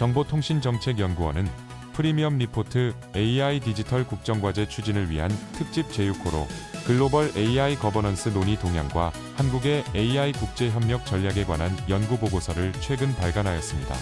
정보통신정책연구원은 프리미엄 리포트 AI 디지털 국정과제 추진을 위한 특집 제6호로 글로벌 AI 거버넌스 논의 동향과 한국의 AI 국제 협력 전략에 관한 연구 보고서를 최근 발간하였습니다.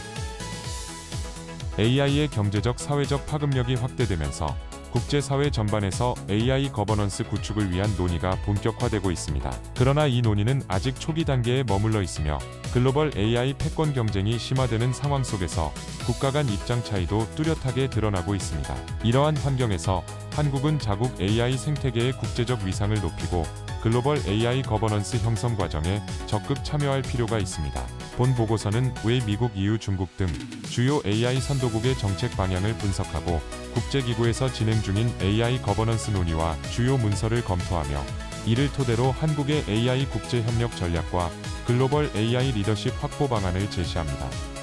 AI의 경제적 사회적 파급력이 확대되면서 국제사회 전반에서 AI 거버넌스 구축을 위한 논의가 본격화되고 있습니다. 그러나 이 논의는 아직 초기 단계에 머물러 있으며 글로벌 AI 패권 경쟁이 심화되는 상황 속에서 국가 간 입장 차이도 뚜렷하게 드러나고 있습니다. 이러한 환경에서 한국은 자국 AI 생태계의 국제적 위상을 높이고 글로벌 AI 거버넌스 형성 과정에 적극 참여할 필요가 있습니다. 본 보고서는 왜 미국, EU, 중국 등 주요 AI 선도국의 정책 방향을 분석하고 국제기구에서 진행 중인 AI 거버넌스 논의와 주요 문서를 검토하며 이를 토대로 한국의 AI 국제 협력 전략과 글로벌 AI 리더십 확보 방안을 제시합니다.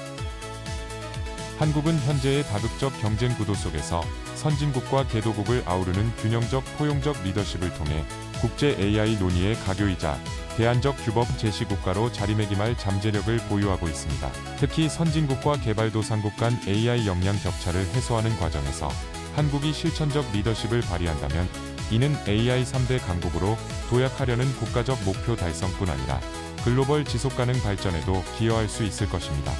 한국은 현재의 다극적 경쟁 구도 속에서 선진국과 개도국을 아우르는 균형적 포용적 리더십을 통해 국제 AI 논의의 가교이자 대안적 규범 제시 국가로 자리매김할 잠재력을 보유하고 있습니다. 특히 선진국과 개발도상국 간 AI 역량 격차를 해소하는 과정에서 한국이 실천적 리더십을 발휘한다면 이는 AI 3대 강국으로 도약하려는 국가적 목표 달성뿐 아니라 글로벌 지속가능 발전에도 기여할 수 있을 것입니다.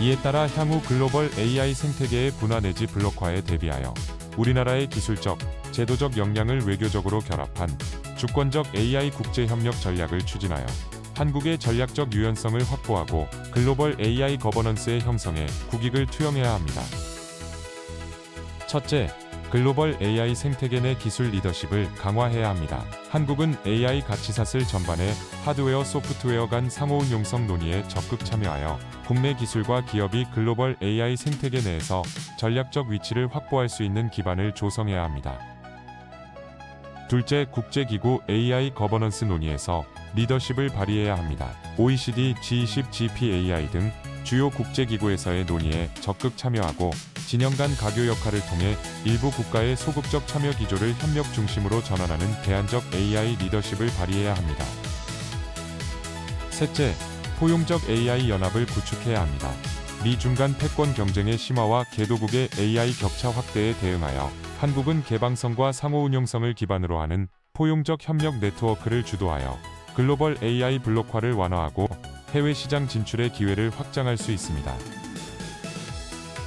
이에 따라 향후 글로벌 AI 생태계의 분화 내지 블록화에 대비하여 우리나라의 기술적, 제도적 역량을 외교적으로 결합한 주권적 AI 국제 협력 전략을 추진하여 한국의 전략적 유연성을 확보하고 글로벌 AI 거버넌스의 형성에 국익을 투영해야 합니다. 첫째, 글로벌 AI 생태계 내 기술 리더십을 강화해야 합니다. 한국은 AI 가치사슬 전반의 하드웨어 소프트웨어 간 상호응용성 논의에 적극 참여하여 국내 기술과 기업이 글로벌 AI 생태계 내에서 전략적 위치를 확보할 수 있는 기반을 조성해야 합니다. 둘째, 국제기구 AI 거버넌스 논의에서 리더십을 발휘해야 합니다. OECD, G20, GPAI 등 주요 국제기구에서의 논의에 적극 참여하고 진영 간 가교 역할을 통해 일부 국가의 소극적 참여 기조를 협력 중심으로 전환하는 대안적 AI 리더십을 발휘해야 합니다. 셋째, 포용적 AI 연합을 구축해야 합니다. 미 중 간 패권 경쟁의 심화와 개도국의 AI 격차 확대에 대응하여 한국은 개방성과 상호 운용성을 기반으로 하는 포용적 협력 네트워크를 주도하여 글로벌 AI 블록화를 완화하고 해외 시장 진출의 기회를 확장할 수 있습니다.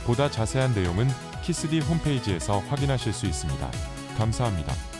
보다 자세한 내용은 키스디 홈페이지에서 확인하실 수 있습니다. 감사합니다.